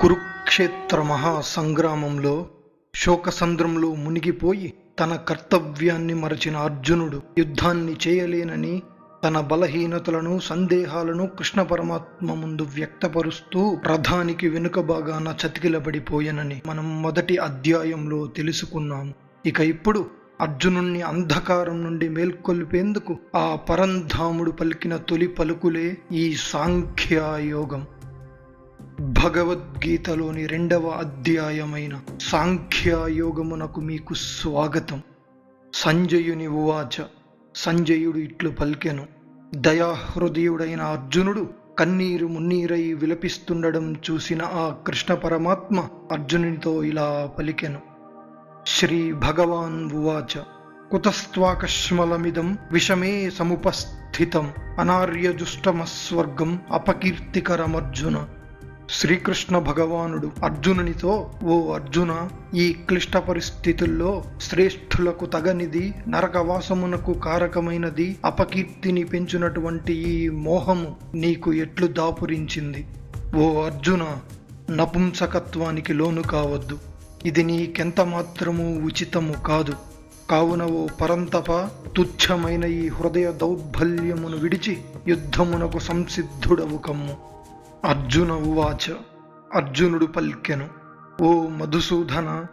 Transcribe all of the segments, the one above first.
కురుక్షేత్ర మహాసంగ్రామంలో శోకసంద్రంలో మునిగిపోయి తన కర్తవ్యాన్ని మరచిన అర్జునుడు యుద్ధాన్ని చేయలేనని తన బలహీనతలను సందేహాలను కృష్ణ పరమాత్మ ముందు వ్యక్తపరుస్తూ రథానికి వెనుక భాగాన చతికిలబడిపోయెనని మనం మొదటి అధ్యాయంలో తెలుసుకున్నాం ఇక ఇప్పుడు అర్జునుణ్ణి అంధకారం నుండి మేల్కొల్పేందుకు ఆ పరంధాముడు పలికిన తొలి పలుకులే ఈ సాంఖ్యయోగం. భగవద్గీతలోని రెండవ అధ్యాయమైన సాంఖ్యయోగమునకు మీకు స్వాగతం. సంజయుని ఉవాచ సంజయుడు ఇట్లు పలికెను. దయాహృదయుడైన అర్జునుడు కన్నీరు మున్నీరై విలపిస్తుండడం చూసిన ఆ కృష్ణ పరమాత్మ అర్జునునితో ఇలా పలికెను. శ్రీ భగవాన్ ఉవాచ. కుతస్త్వాకష్మలమిదం విషమే సముపస్థితం. అనార్యజుష్టమస్వర్గం అపకీర్తికరమర్జున. శ్రీకృష్ణ భగవానుడు అర్జునునితో ఓ అర్జున ఈ క్లిష్ట పరిస్థితుల్లో శ్రేష్ఠులకు తగనిది నరకవాసమునకు కారకమైనది అపకీర్తిని పెంచినటువంటి ఈ మోహము నీకు ఎట్లు దాపురించింది? ఓ అర్జున నపుంసకత్వానికి లోను కావద్దు. ఇది నీకెంత మాత్రము ఉచితము కాదు. కావున ఓ పరంతప తుచ్చమైన ఈ హృదయ దౌర్బల్యమును విడిచి యుద్ధమునకు సంసిద్ధుడవు కమ్ము అర్జున ఉవాచ అర్జునుడు పల్కెను. ఓ మధుసూదన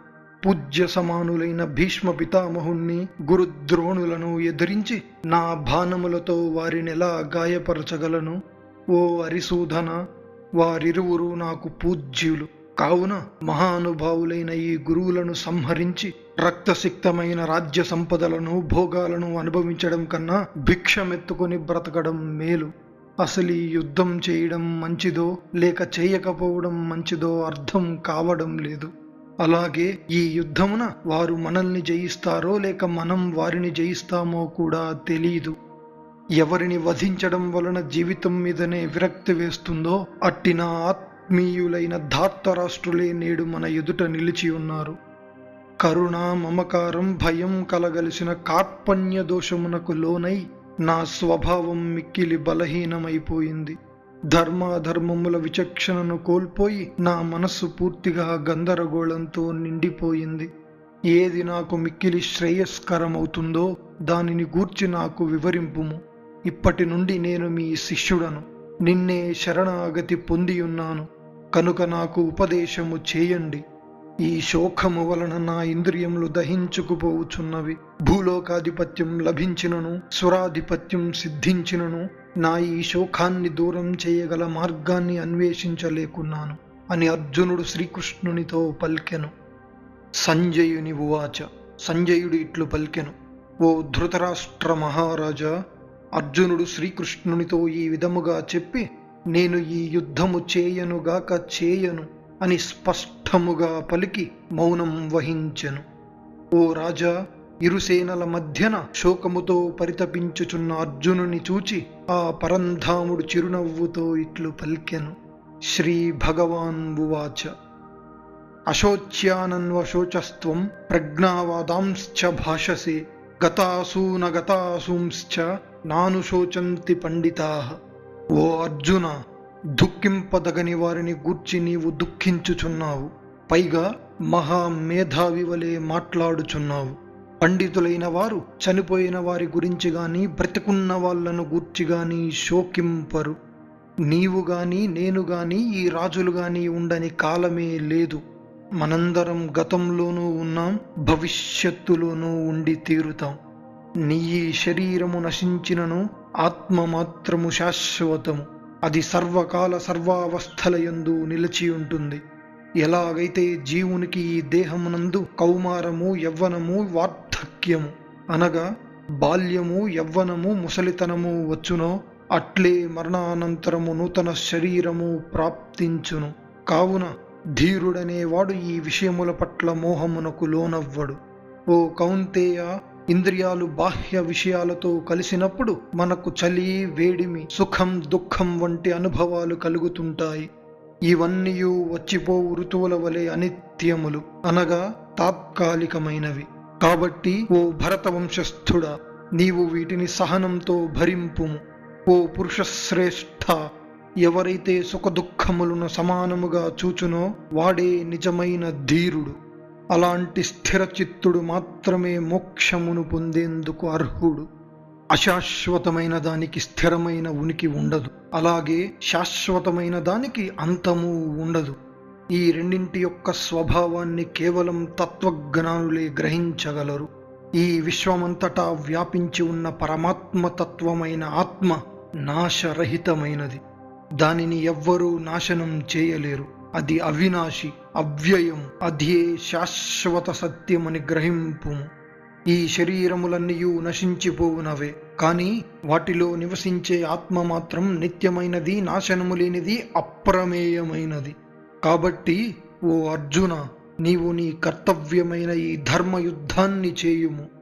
పూజ్య సమానులైన భీష్మ పితామహుణ్ణి గురుద్రోణులను ఎదిరించి నా బాణములతో వారినెలా గాయపరచగలను? ఓ అరిసూదన వారిరువురు నాకు పూజ్యులు. కావున మహానుభావులైన ఈ గురువులను సంహరించి రక్తసిక్తమైన రాజ్య సంపదలను భోగాలను అనుభవించడం కన్నా భిక్షమెత్తుకొని బ్రతకడం మేలు. అసలు ఈ యుద్ధం చేయడం మంచిదో లేక చేయకపోవడం మంచిదో అర్థం కావడం లేదు. అలాగే ఈ యుద్ధమున వారు మనల్ని జయిస్తారో లేక మనం వారిని జయిస్తామో కూడా తెలియదు ఎవరిని వధించడం వలన జీవితం మీదనే విరక్తి వేస్తుందో అట్టిన ఆత్మ ఆత్మీయులైన ధార్తరాష్ట్రులే నేడు మన ఎదుట నిలిచి ఉన్నారు. కరుణ మమకారం భయం కలగలిసిన కార్పణ్య దోషమునకు లోనై నా స్వభావం మిక్కిలి బలహీనమైపోయింది. ధర్మాధర్మముల విచక్షణను కోల్పోయి నా మనస్సు పూర్తిగా గందరగోళంతో నిండిపోయింది. ఏది నాకు మిక్కిలి శ్రేయస్కరమవుతుందో దానిని గూర్చి నాకు వివరింపుము. ఇప్పటి నుండి నేను మీ శిష్యుడను. నిన్నే శరణాగతి పొంది ఉన్నాను కనుక నాకు ఉపదేశము చేయండి. ఈ శోకము వలన నా ఇంద్రియములు దహించుకుపోవుచున్నవి భూలోకాధిపత్యం లభించినను స్వరాధిపత్యం సిద్ధించినను నా ఈ శోకాన్ని దూరం చేయగల మార్గాన్ని అన్వేషించలేకున్నాను అని అర్జునుడు శ్రీకృష్ణునితో పలికెను. సంజయుని ఉవాచ సంజయుడు ఇట్లు పలికెను. ఓ ధృతరాష్ట్ర మహారాజా అర్జునుడు శ్రీకృష్ణునితో ఈ విధముగా చెప్పి నేను ఈ యుద్ధము చేయనుగాక చేయను అని స్పష్టముగా పలికి మౌనం వహించెను. ఓ రాజా ఇరుసేనల మధ్యన శోకముతో పరితపించుచున్న అర్జునుని చూచి ఆ పరంధాముడు చిరునవ్వుతో ఇట్లు పలికెను. శ్రీ భగవాన్ ఉవాచ. అశోచ్యానన్వశోచస్త్వం ప్రజ్ఞావాదాంశ్చ భాషసే గతాసూనగతాసూంశ్చ నానుశోచంతి పండితా. ఓ అర్జున దుఃఖింపదగని వారిని గూర్చి నీవు దుఃఖించుచున్నావు. పైగా మహామేధావి వలె మాట్లాడుచున్నావు. పండితులైన వారు చనిపోయిన వారి గురించి గాని బ్రతికున్న వాళ్ళను గూర్చి గాని శోకింపరు. నీవు గాని నేను గాని ఈ రాజులు గాని ఉండని కాలమే లేదు. మనందరం గతంలోనూ ఉన్నాం భవిష్యత్తులోనూ ఉండి తీరుతాం. నీ శరీరము నశించినను ఆత్మ మాత్రము శాశ్వతము. అది సర్వకాల సర్వావస్థలయందు నిలిచి ఉంటుంది. ఎలాగైతే జీవునికి ఈ దేహమునందు కౌమారము యవ్వనము వార్ధక్యము అనగా బాల్యము యవ్వనము ముసలితనము వచ్చునో అట్లే మరణానంతరము నూతన శరీరము ప్రాప్తించును. కావున ధీరుడనేవాడు ఈ విషయముల పట్ల మోహమునకు లోనవ్వడు. ఓ కౌంతేయ ఇంద్రియాలు బాహ్య విషయాలతో కలిసినప్పుడు మనకు చలి వేడిమి సుఖం దుఃఖం వంటి అనుభవాలు కలుగుతుంటాయి. ఇవన్నీ వచ్చిపోవు ఋతువుల వలె అనిత్యములు అనగా తాత్కాలికమైనవి. కాబట్టి ఓ భరత వంశస్థుడా నీవు వీటిని సహనంతో భరింపుము. ఓ పురుషశ్రేష్ఠ ఎవరైతే సుఖదుఖములను సమానముగా చూచునో వాడే నిజమైన ధీరుడు. అలాంటి స్థిరచిత్తుడు మాత్రమే మోక్షమును పొందేందుకు అర్హుడు. అశాశ్వతమైన దానికి స్థిరమైన ఉనికి ఉండదు. అలాగే శాశ్వతమైన దానికి అంతము ఉండదు. ఈ రెండింటి యొక్క స్వభావాన్ని కేవలం తత్వజ్ఞానులే గ్రహించగలరు. ఈ విశ్వమంతటా వ్యాపించి ఉన్న పరమాత్మ తత్వమైన ఆత్మ నాశరహితమైనది. దానిని ఎవ్వరూ నాశనం చేయలేరు. అది అవినాశి అవ్యయం అధ్యే శాశ్వత సత్యమని గ్రహింపు. ఈ శరీరములన్నీయు నశించిపోవునవే. కానీ వాటిలో నివసించే ఆత్మ మాత్రం నిత్యమైనది నాశనము లేనిది అప్రమేయమైనది. కాబట్టి ఓ అర్జున నీవు నీ కర్తవ్యమైన ఈ ధర్మయుద్ధాన్ని చేయుము.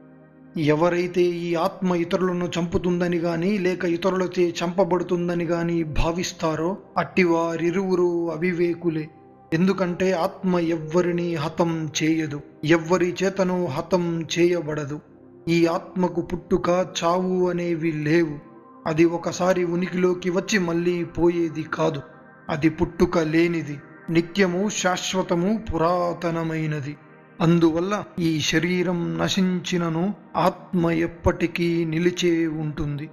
ఎవరైతే ఈ ఆత్మ ఇతరులను చంపుతుందని గాని లేక ఇతరులచే చంపబడుతుందని గాని భావిస్తారో అట్టివారిరువురు అవివేకులే. ఎందుకంటే ఆత్మ ఎవ్వరిని హతం చేయదు ఎవ్వరి చేతను హతం చేయబడదు. ఈ ఆత్మకు పుట్టుక చావు అనేవి లేవు. అది ఒకసారి ఉనికిలోకి వచ్చి మళ్ళీ పోయేది కాదు. అది పుట్టుక లేనిది నిత్యము శాశ్వతము పురాతనమైనది. అందువల్ల ఈ శరీరం నశించినను ఆత్మ ఎప్పటికీ నిలిచే ఉంటుంది.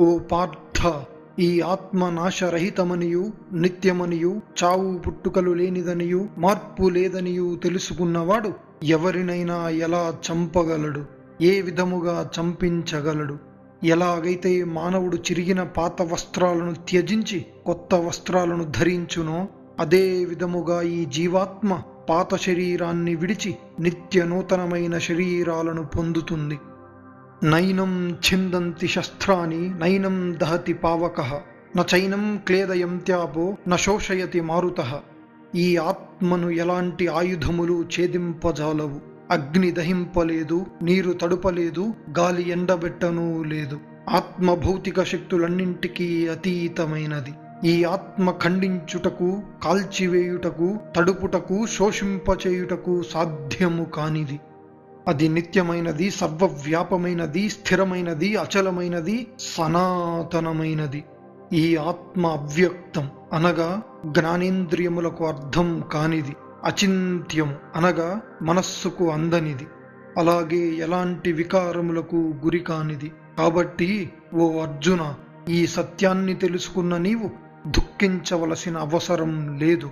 ఓ పార్థ ఈ ఆత్మ నాశరహితమనియు నిత్యమనియు చావు పుట్టుకలు లేనిదనియు మార్పు లేదనియు తెలుసుకున్నవాడు ఎవరినైనా ఎలా చంపగలడు? ఏ విధముగా చంపించగలడు? ఎలాగైతే మానవుడు చిరిగిన పాత వస్త్రాలను త్యజించి కొత్త వస్త్రాలను ధరించునో అదే విధముగా ఈ జీవాత్మ పాత శరీరాన్ని విడిచి నిత్య నూతనమైన శరీరాలను పొందుతుంది. నైనం ఛిందంతి శస్త్రాన్ని నైనం దహతి పావక నైనం క్లేదయంత్యాపో న శోషయతి మారుత. ఈ ఆత్మను ఎలాంటి ఆయుధములు ఛేదింపజాలవు? అగ్ని దహింపలేదు నీరు తడుపలేదు గాలి ఎండబెట్టనూ లేదు. ఆత్మ భౌతిక శక్తులన్నింటికీ అతీతమైనది. ఈ ఆత్మ ఖండించుటకు కాల్చివేయుటకు తడుపుటకు శోషింపచేయుటకు సాధ్యము కానిది. అది నిత్యమైనది సర్వవ్యాపమైనది స్థిరమైనది అచలమైనది సనాతనమైనది. ఈ ఆత్మ అవ్యక్తం అనగా జ్ఞానేంద్రియములకు అర్థం కానిది అచింత్యం అనగా మనస్సుకు అందనిది. అలాగే ఎలాంటి వికారములకు గురి కానిది. కాబట్టి ఓ అర్జున ఈ సత్యాన్ని తెలుసుకున్న నీవు దుఃఖించవలసిన అవసరం లేదు.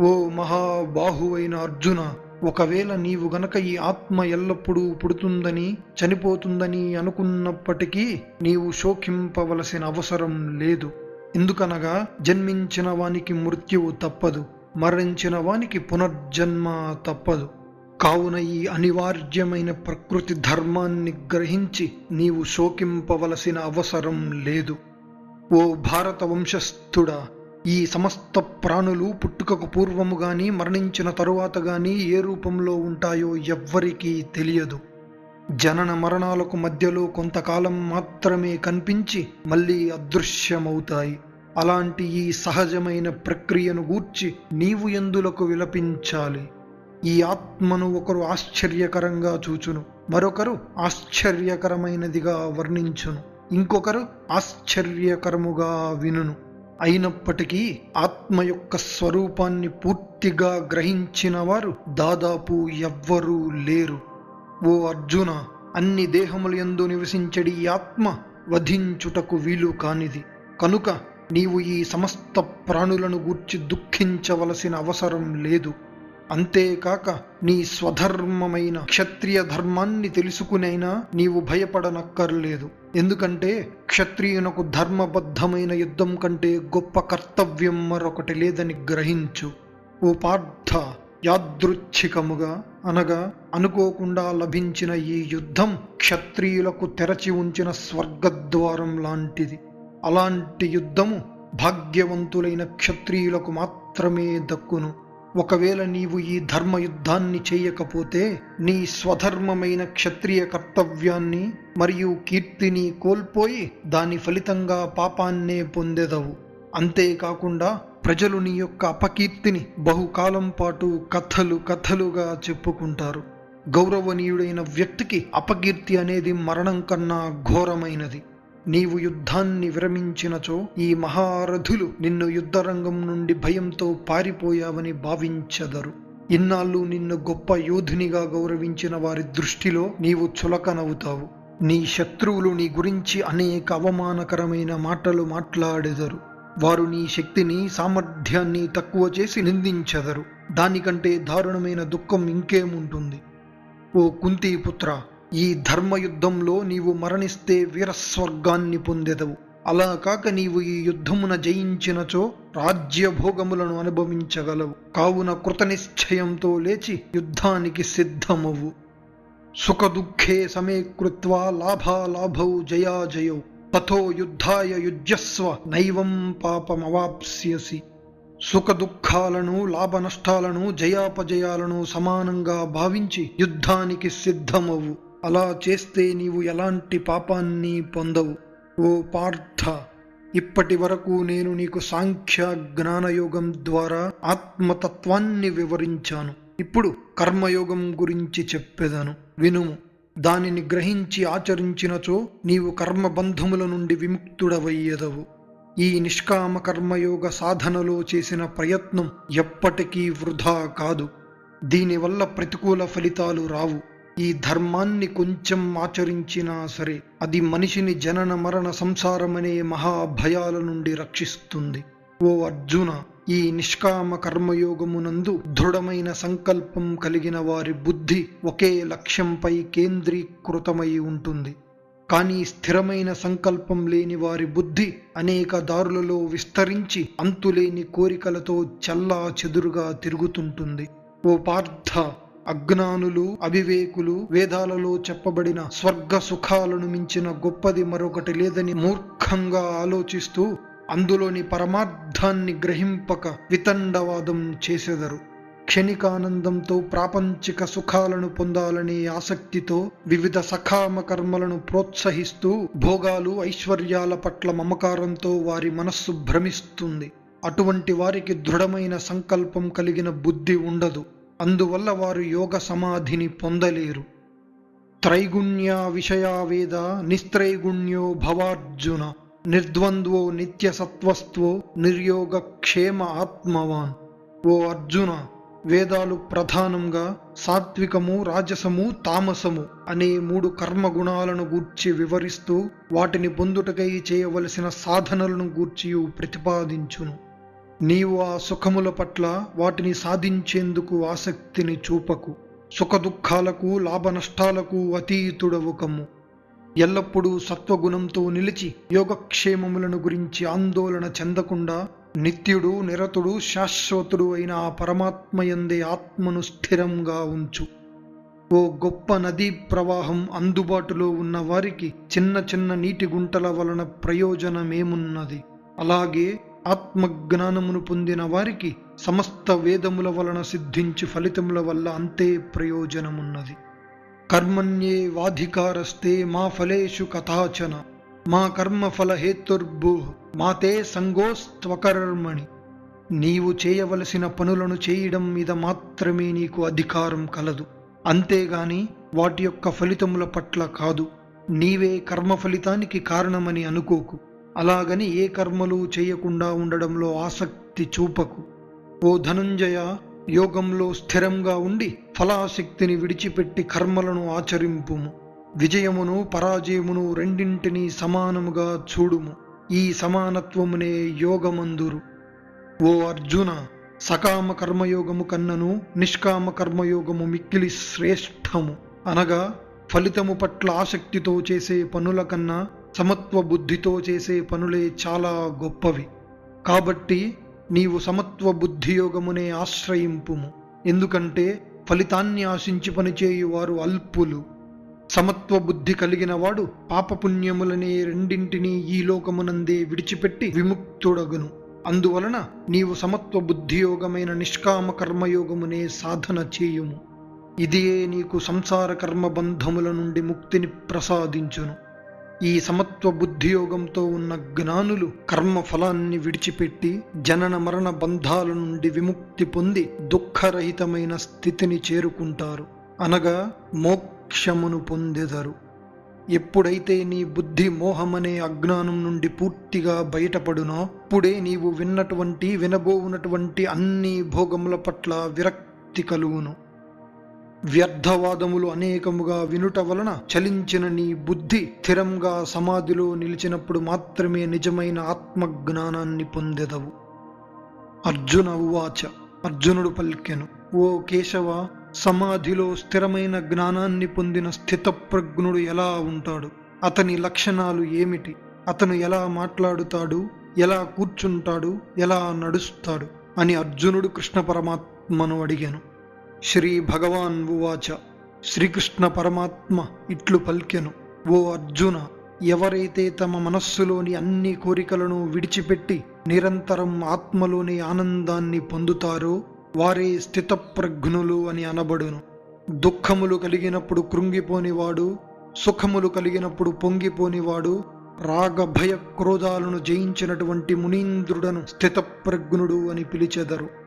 ఓ మహాబాహువైన అర్జున ఒకవేళ నీవు గనక ఈ ఆత్మ ఎల్లప్పుడూ పుడుతుందని చనిపోతుందని అనుకున్నప్పటికీ నీవు శోకింపవలసిన అవసరం లేదు. ఎందుకనగా జన్మించిన వానికి మృత్యువు తప్పదు మరణించిన వానికి పునర్జన్మ తప్పదు. కావున ఈ అనివార్యమైన ప్రకృతి ధర్మాన్ని గ్రహించి నీవు శోకింపవలసిన అవసరం లేదు. ఓ భారత వంశస్థుడా ఈ సమస్త ప్రాణులు పుట్టుకకు పూర్వము గాని మరణించిన తరువాత గాని ఏ రూపంలో ఉంటాయో ఎవ్వరికీ తెలియదు. జనన మరణాలకు మధ్యలో కొంతకాలం మాత్రమే కనిపించి మళ్ళీ అదృశ్యమవుతాయి. అలాంటి ఈ సహజమైన ప్రక్రియను గూర్చి నీవు ఎందులకు విలపించాలి? ఈ ఆత్మను ఒకరు ఆశ్చర్యకరంగా చూచును మరొకరు ఆశ్చర్యకరమైనదిగా వర్ణించును. ఇంకొకరు ఆశ్చర్యకరముగా వినును. అయినప్పటికీ ఆత్మ యొక్క స్వరూపాన్ని పూర్తిగా గ్రహించిన వారు దాదాపు ఎవ్వరూ లేరు. ఓ అర్జున అన్ని దేహములు ఎందు నివసించడి ఈ ఆత్మ వధించుటకు వీలు కానిది. కనుక నీవు ఈ సమస్త ప్రాణులను గూర్చి దుఃఖించవలసిన అవసరం లేదు. అంతేకాక నీ స్వధర్మమైన క్షత్రియ ధర్మాన్ని తెలుసుకునైనా నీవు భయపడనక్కర్లేదు. ఎందుకంటే క్షత్రియునకు ధర్మబద్ధమైన యుద్ధం కంటే గొప్ప కర్తవ్యం మరొకటి లేదని గ్రహించు. ఓ పార్థ యాదృచ్ఛికముగా అనగా అనుకోకుండా లభించిన ఈ యుద్ధం క్షత్రియులకు తెరచి ఉంచిన స్వర్గద్వారం లాంటిది. అలాంటి యుద్ధము భాగ్యవంతులైన క్షత్రియులకు మాత్రమే దక్కును. ఒకవేళ నీవు ఈ ధర్మయుద్ధాన్ని చేయకపోతే నీ స్వధర్మమైన క్షత్రియ కర్తవ్యాన్ని మరియు కీర్తిని కోల్పోయి దాని ఫలితంగా పాపాన్నే పొందెదవు. అంతేకాకుండా ప్రజలు నీ యొక్క అపకీర్తిని బహుకాలం పాటు కథలు కథలుగా చెప్పుకుంటారు. గౌరవనీయుడైన వ్యక్తికి అపకీర్తి అనేది మరణం కన్నా ఘోరమైనది. నీవు యుద్ధాన్ని విరమించినచో ఈ మహారథులు నిన్ను యుద్ధరంగం నుండి భయంతో పారిపోయావని భావించదరు. ఇన్నాళ్ళు నిన్ను గొప్ప యోధునిగా గౌరవించిన వారి దృష్టిలో నీవు చులకనవుతావు. నీ శత్రువులు నీ గురించి అనేక అవమానకరమైన మాటలు మాట్లాడెదరు. వారు నీ శక్తిని సామర్థ్యాన్ని తక్కువ చేసి నిందించెదరు. దానికంటే దారుణమైన దుఃఖం ఇంకేముంటుంది? ఓ కుంతీపుత్ర ఈ ధర్మయుద్ధంలో నీవు మరణిస్తే వీరస్వర్గాన్ని పొందెదవు. అలా కాక నీవు ఈ యుద్ధమున జయించినచో రాజ్యభోగములను అనుభవించగలవు. కావున కృతనిశ్చయంతో లేచి యుద్ధానికి సిద్ధమవు సుఖదుఃఖే సమే కృత్వా లాభాలాభౌ జయాజయౌ. తథో యుద్ధాయ యుజ్యస్వ నైవం పాపమవాప్స్యసి. సుఖదుఖాలను లాభనష్టాలను జయాపజయాలను సమానంగా భావించి యుద్ధానికి సిద్ధమవు అలా చేస్తే నీవు ఎలాంటి పాపాన్ని పొందవు. ఓ పార్థ ఇప్పటి వరకు నేను నీకు సాంఖ్య జ్ఞానయోగం ద్వారా ఆత్మతత్వాన్ని వివరించాను. ఇప్పుడు కర్మయోగం గురించి చెప్పేదాను. వినుము. దానిని గ్రహించి ఆచరించినచో నీవు కర్మబంధముల నుండి విముక్తుడవయ్యదవు. ఈ నిష్కామ కర్మయోగ సాధనలో చేసిన ప్రయత్నం ఎప్పటికీ వృధా కాదు. దీనివల్ల ప్రతికూల ఫలితాలు రావు. ఈ ధర్మాన్ని కొంచెం ఆచరించినా సరే అది మనిషిని జనన మరణ సంసారమనే మహాభయాల నుండి రక్షిస్తుంది. ఓ అర్జున ఈ నిష్కామ కర్మయోగమునందు దృఢమైన సంకల్పం కలిగిన వారి బుద్ధి ఒకే లక్ష్యంపై కేంద్రీకృతమై ఉంటుంది. కానీ స్థిరమైన సంకల్పం లేని వారి బుద్ధి అనేక దారులలో విస్తరించి అంతులేని కోరికలతో చల్లా చెదురుగా తిరుగుతుంటుంది. ఓ పార్థ అజ్ఞానులు అవివేకులు వేదాలలో చెప్పబడిన స్వర్గ సుఖాలను మించిన గొప్పది మరొకటి లేదని మూర్ఖంగా ఆలోచిస్తూ అందులోని పరమార్థాన్ని గ్రహింపక వితండవాదం చేసెదరు. క్షణికానందంతో ప్రాపంచిక సుఖాలను పొందాలనే ఆసక్తితో వివిధ సకామ కర్మలను ప్రోత్సహిస్తూ భోగాలు ఐశ్వర్యాల పట్ల మమకారంతో వారి మనస్సు భ్రమిస్తుంది. అటువంటి వారికి దృఢమైన సంకల్పం కలిగిన బుద్ధి ఉండదు. అందువల్ల వారు యోగ సమాధిని పొందలేరు. త్రైగుణ్య విషయావేద నిస్త్రైగుణ్యో భవార్జున నిర్ద్వంద్వో నిత్యసత్వస్త్వో నిర్యోగ క్షేమ ఆత్మవాన్. ఓ అర్జున వేదాలు ప్రధానంగా సాత్వికము రాజసము తామసము అనే మూడు కర్మగుణాలను గూర్చి వివరిస్తూ వాటిని పొందుటకై చేయవలసిన సాధనలను గూర్చి ప్రతిపాదించును. నీవు ఆ సుఖముల పట్ల వాటిని సాధించేందుకు ఆసక్తిని చూపకు. సుఖదుఖాలకు లాభనష్టాలకు నష్టాలకు కమ్ము ఎల్లప్పుడూ సత్వగుణంతో నిలిచి యోగక్షేమములను గురించి ఆందోళన చెందకుండా నిత్యుడు నిరతుడు శాశ్వతుడు అయిన ఆ పరమాత్మయందే ఆత్మను స్థిరంగా ఉంచు. ఓ గొప్ప నదీ ప్రవాహం అందుబాటులో ఉన్న వారికి చిన్న చిన్న నీటి గుంటల వలన ప్రయోజనమేమున్నది? అలాగే ఆత్మజ్ఞానమును పొందిన వారికి సమస్త వేదముల వలన సిద్ధించి ఫలితముల వల్ల అంతే ప్రయోజనమున్నది. కర్మణ్యే వాధికారస్తే మా ఫలేషు కథాచన మా కర్మఫలహేతుర్భూ మాతే సంగోస్త్వకర్మణి. నీవు చేయవలసిన పనులను చేయడం మీద మాత్రమే నీకు అధికారం కలదు. అంతేగాని వాటి యొక్క ఫలితముల పట్ల కాదు. నీవే కర్మ ఫలితానికి కారణమని అనుకోకు. అలాగని ఏ కర్మలు చేయకుండా ఉండడంలో ఆసక్తి చూపకు. ఓ ధనుంజయ యోగంలో స్థిరంగా ఉండి ఫలాశక్తిని విడిచిపెట్టి కర్మలను ఆచరింపుము. విజయమును పరాజయమును రెండింటినీ సమానముగా చూడుము. ఈ సమానత్వమునే యోగమందురు. ఓ అర్జున సకామ కర్మయోగము కన్నను నిష్కామ కర్మయోగము మిక్కిలి శ్రేష్టము. అనగా ఫలితము పట్ల ఆసక్తితో చేసే పనుల కన్నా సమత్వ బుద్ధితో చేసే పనులే చాలా గొప్పవి. కాబట్టి నీవు సమత్వ బుద్ధియోగమునే ఆశ్రయింపుము. ఎందుకంటే ఫలితాన్ని ఆశించి పనిచేయువారు అల్పులు. సమత్వ బుద్ధి కలిగిన వాడు పాపపుణ్యములనే రెండింటినీ ఈ లోకమునందే విడిచిపెట్టి విముక్తుడగును. అందువలన నీవు సమత్వ బుద్ధియోగమైన నిష్కామ కర్మయోగమునే సాధన చేయుము. ఇదియే నీకు సంసార కర్మ బంధముల నుండి ముక్తిని ప్రసాదించును. ఈ సమత్వ బుద్ధియోగంతో ఉన్న జ్ఞానులు కర్మ ఫలాన్ని విడిచిపెట్టి జనన మరణ బంధాల నుండి విముక్తి పొంది దుఃఖరహితమైన స్థితిని చేరుకుంటారు. అనగా మోక్షమును పొందెదరు. ఎప్పుడైతే నీ బుద్ధి మోహమనే అజ్ఞానం నుండి పూర్తిగా బయటపడునో అప్పుడే నీవు విన్నటువంటి వినబోవునటువంటి అన్ని భోగముల పట్ల విరక్తి కలుగును. వ్యర్థవాదములు అనేకముగా వినుట వలన చలించిన నీ బుద్ధి స్థిరంగా సమాధిలో నిలిచినప్పుడు మాత్రమే నిజమైన ఆత్మజ్ఞానాన్ని పొందెదవు. అర్జున ఉవాచ అర్జునుడు పలికెను ఓ కేశవ సమాధిలో స్థిరమైన జ్ఞానాన్ని పొందిన స్థితప్రజ్ఞుడు ఎలా ఉంటాడు? అతని లక్షణాలు ఏమిటి? అతను ఎలా మాట్లాడుతాడు? ఎలా కూర్చుంటాడు? ఎలా నడుస్తాడు? అని అర్జునుడు కృష్ణ పరమాత్మను అడిగాను. శ్రీ భగవాన్ ఉవాచ. శ్రీకృష్ణ పరమాత్మ ఇట్లు పలికెను. ఓ అర్జున ఎవరైతే తమ మనస్సులోని అన్ని కోరికలను విడిచిపెట్టి నిరంతరం ఆత్మలోని ఆనందాన్ని పొందుతారో వారే స్థితప్రజ్ఞులు అని అనబడును. దుఃఖములు కలిగినప్పుడు కృంగిపోనివాడు సుఖములు కలిగినప్పుడు పొంగిపోనివాడు రాగ భయ క్రోధాలను జయించినటువంటి మునీంద్రుడను స్థితప్రజ్ఞుడు అని పిలిచెదరు.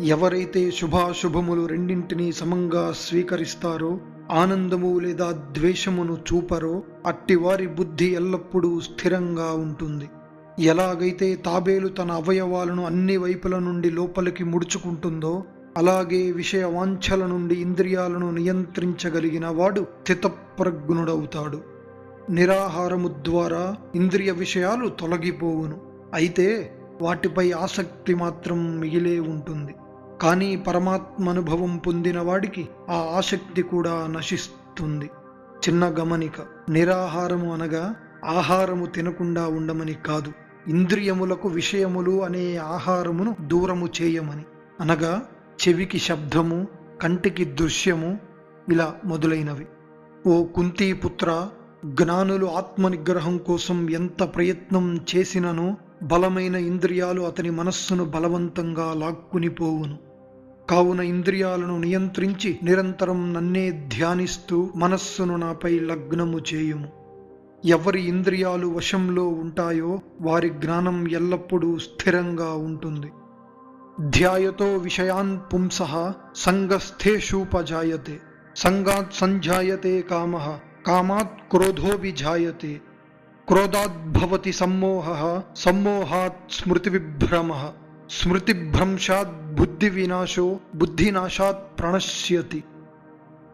ఎవరైతే శుభాశుభములు రెండింటినీ సమంగా స్వీకరిస్తారో ఆనందము లేదా ద్వేషమును చూపరో అట్టివారి బుద్ధి ఎల్లప్పుడూ స్థిరంగా ఉంటుంది. ఎలాగైతే తాబేలు తన అవయవాలను అన్ని వైపుల నుండి లోపలికి ముడుచుకుంటుందో అలాగే విషయ వాంఛల నుండి ఇంద్రియాలను నియంత్రించగలిగిన వాడు స్థితప్రజ్ఞుడవుతాడు. నిరాహారము ద్వారా ఇంద్రియ విషయాలు తొలగిపోవును. అయితే వాటిపై ఆసక్తి మాత్రం మిగిలే ఉంటుంది. కానీ పరమాత్మ అనుభవం పొందిన వాడికి ఆ ఆసక్తి కూడా నశిస్తుంది. చిన్న గమనిక. నిరాహారము అనగా ఆహారము తినకుండా ఉండమని కాదు. ఇంద్రియములకు విషయములు అనే ఆహారమును దూరము చేయమని. అనగా చెవికి శబ్దము కంటికి దృశ్యము ఇలా మొదలైనవి. ఓ కుంతీపుత్ర జ్ఞానులు ఆత్మనిగ్రహం కోసం ఎంత ప్రయత్నం చేసినను బలమైన ఇంద్రియాలు అతని మనస్సును బలవంతంగా లాక్కునిపోవును కావున ఇంద్రియాలను నియంత్రించి నిరంతరం నన్నే ధ్యానిస్తూ మనస్సును నాపై లగ్నము చేయుము. ఎవరి ఇంద్రియాలు వశంలో ఉంటాయో వారి జ్ఞానం ఎల్లప్పుడూ స్థిరంగా ఉంటుంది. ధ్యాయతో విషయాన్ పుంస సంగస్థేషూపజాయతే సంగాత్ సంజాయతే కామ కామాత్ క్రోధో విజాయతే క్రోధాద్భవతి సమ్మోహ సమ్మోహాత్ స్మృతి విభ్రమ స్మృతిభ్రంశాత్ బుద్ధి వినాశో బుద్ధినాశాత్ ప్రణశ్యతి.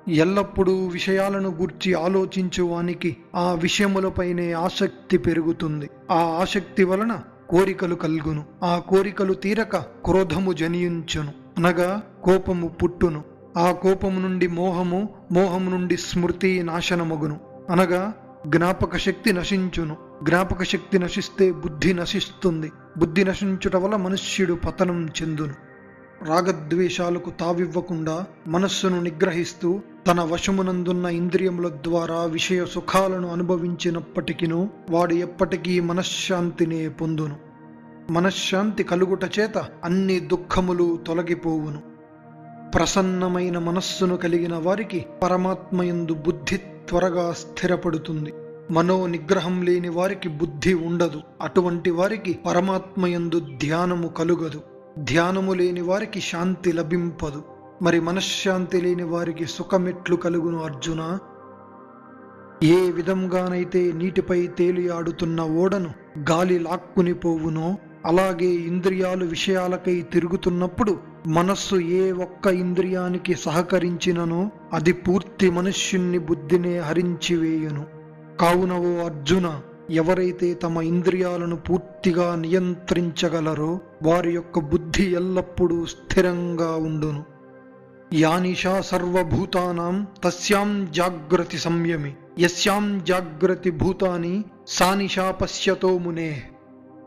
ఎల్లప్పుడూ విషయాలను గూర్చి ఆలోచించు వానికి ఆ విషయములపైనే ఆసక్తి పెరుగుతుంది. ఆ ఆసక్తి వలన కోరికలు కలుగును. ఆ కోరికలు తీరక క్రోధము జనియించును. అనగా కోపము పుట్టును. ఆ కోపము నుండి మోహము మోహము నుండి స్మృతి నాశనమగును. అనగా జ్ఞాపక శక్తి నశించును. జ్ఞాపక శక్తి నశిస్తే బుద్ధి నశిస్తుంది. బుద్ధి నశించుట వల్ల మనుష్యుడు పతనం చెందును. రాగద్వేషాలకు తావివ్వకుండా మనస్సును నిగ్రహిస్తూ తన వశమునందున్న ఇంద్రియముల ద్వారా విషయ సుఖాలను అనుభవించినప్పటికినూ వాడు ఎప్పటికీ మనశ్శాంతినే పొందును. మనశ్శాంతి కలుగుట చేత అన్ని దుఃఖములు తొలగిపోవును. ప్రసన్నమైన మనస్సును కలిగిన వారికి పరమాత్మయందు బుద్ధి త్వరగా స్థిరపడుతుంది. మనో నిగ్రహం లేని వారికి బుద్ధి ఉండదు. అటువంటి వారికి పరమాత్మయందు ధ్యానము కలుగదు. ధ్యానము లేని వారికి శాంతి లభింపదు. మరి మనశ్శాంతి లేని వారికి సుఖమెట్లు కలుగును అర్జున. ఏ విధంగానైతే నీటిపై తేలియాడుతున్న ఓడను గాలి లాక్కుని పోవునో అలాగే ఇంద్రియాలు విషయాలకై తిరుగుతున్నప్పుడు మనస్సు ఏ ఒక్క ఇంద్రియానికి సహకరించిననో అది పూర్తి మనుష్యుణ్ణి బుద్ధినే హరించివేయును కావున ఓ అర్జున ఎవరైతే తమ ఇంద్రియాలను పూర్తిగా నియంత్రించగలరో వారి యొక్క బుద్ధి ఎల్లప్పుడూ స్థిరంగా ఉండును. యానిషా సర్వభూతానాం తస్యాం జాగ్రతి సంయమి యస్యాం జాగ్రతి భూతాని సానిషా పశ్యతో మునే.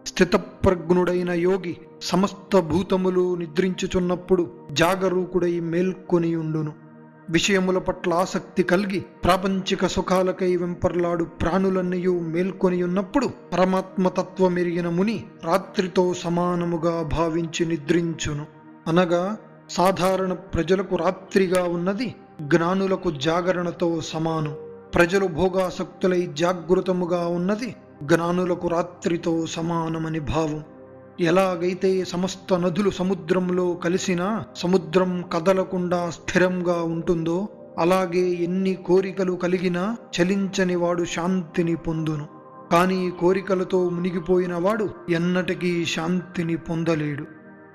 స్థితప్రజ్ఞుడైన యోగి సమస్త భూతములు నిద్రించుచున్నప్పుడు జాగరూకుడై మేల్కొని ఉండును. విషయముల పట్ల ఆసక్తి కలిగి ప్రాపంచిక సుఖాలకై వెంపర్లాడు ప్రాణులన్నయూ మేల్కొని ఉన్నప్పుడు పరమాత్మ ముని రాత్రితో సమానముగా భావించి నిద్రించును. అనగా సాధారణ ప్రజలకు రాత్రిగా ఉన్నది జ్ఞానులకు జాగరణతో సమానం. ప్రజలు భోగాసక్తులై జాగృతముగా ఉన్నది జ్ఞానులకు రాత్రితో సమానమని భావం. ఎలాగైతే సమస్త నదులు సముద్రంలో కలిసినా సముద్రం కదలకుండా స్థిరంగా ఉంటుందో అలాగే ఎన్ని కోరికలు కలిగినా చలించని వాడు శాంతిని పొందును. కానీ కోరికలతో మునిగిపోయిన వాడు ఎన్నటికీ శాంతిని పొందలేడు.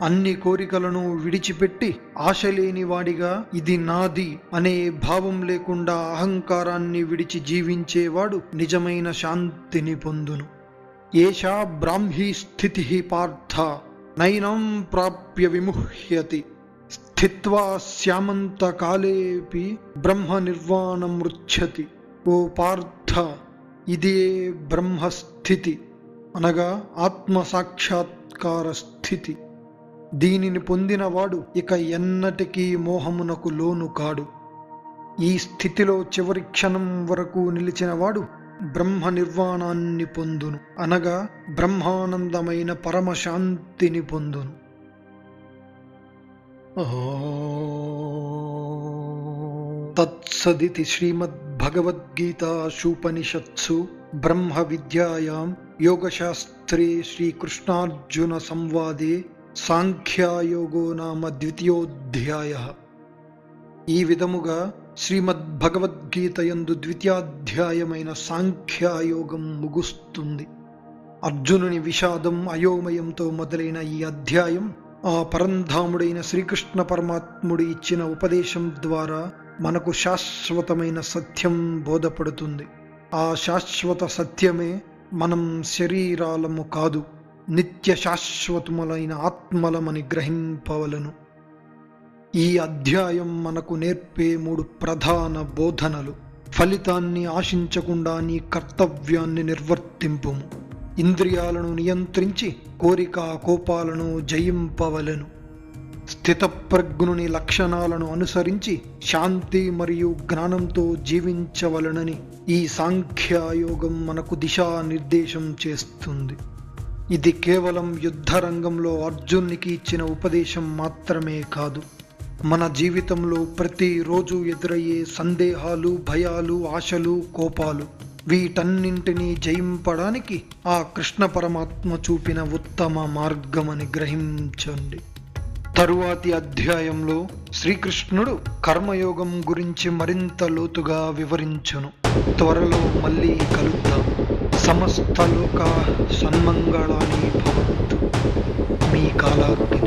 అన్ని కోరికలను విడిచిపెట్టి ఆశ లేని వాడిగా ఇది నాది అనే భావం లేకుండా అహంకారాన్ని విడిచి జీవించేవాడు నిజమైన శాంతిని పొందును. ఏషా బ్రాహ్మీ స్థితి పార్థ నైనం ప్రాప్య విముహ్యతి. స్థిత్వా శ్యామంతకాలేపి బ్రహ్మ నిర్వాణమృచ్చతి ఓ పార్థ ఇదే బ్రహ్మస్థితి అనగా ఆత్మ సాక్షాత్కార స్థితి. దీనిని పొందినవాడు ఇక ఎన్నటికీ మోహమునకు లోను కాడు. ఈ స్థితిలో చివరి క్షణం వరకు నిలిచినవాడు బ్రహ్మ నిర్వాణాన్ని పొందును. అనగా బ్రహ్మానందమైన పరమశాంతిని పొందును. తత్సదితి శ్రీమద్భగవద్గీతాశూపనిషత్సు బ్రహ్మ విద్యాయాం యోగశాస్త్రే శ్రీకృష్ణార్జున సంవాదే సాంఖ్యాయోగో నామ ద్వితీయోధ్యాయ. ఈ విధముగా శ్రీమద్భగవద్గీతయందు ద్వితీయాధ్యాయమైన సాంఖ్యాయోగం ముగుస్తుంది. అర్జునుని విషాదం అయోమయంతో మొదలైన ఈ అధ్యాయం ఆ పరంధాముడైన శ్రీకృష్ణ పరమాత్ముడు ఇచ్చిన ఉపదేశం ద్వారా మనకు శాశ్వతమైన సత్యం బోధపడుతుంది. ఆ శాశ్వత సత్యమే మనం శరీరాలము కాదు నిత్య శాశ్వతములైన ఆత్మలమని గ్రహింపవలను. ఈ అధ్యాయం మనకు నేర్పే మూడు ప్రధాన బోధనలు. ఫలితాన్ని ఆశించకుండా నీ కర్తవ్యాన్ని నిర్వర్తింపుము. ఇంద్రియాలను నియంత్రించి కోరిక కోపాలను జయింపవలను. స్థితప్రజ్ఞుని లక్షణాలను అనుసరించి శాంతి మరియు జ్ఞానంతో జీవించవలనని ఈ సాంఖ్యాయోగం మనకు దిశానిర్దేశం చేస్తుంది. ఇది కేవలం యుద్ధ రంగంలో అర్జునికి ఇచ్చిన ఉపదేశం మాత్రమే కాదు. మన జీవితంలో ప్రతిరోజు ఎదురయ్యే సందేహాలు భయాలు ఆశలు కోపాలు వీటన్నింటినీ జయింపడానికి ఆ కృష్ణ పరమాత్మ చూపిన ఉత్తమ మార్గమని గ్రహించండి. తరువాతి అధ్యాయంలో శ్రీకృష్ణుడు కర్మయోగం గురించి మరింత లోతుగా వివరించును. త్వరలో మళ్ళీ కలుద్దాం. సమస్త లోక సన్మంగళాన్ని భవంతు. మీ కాలాగ్ని.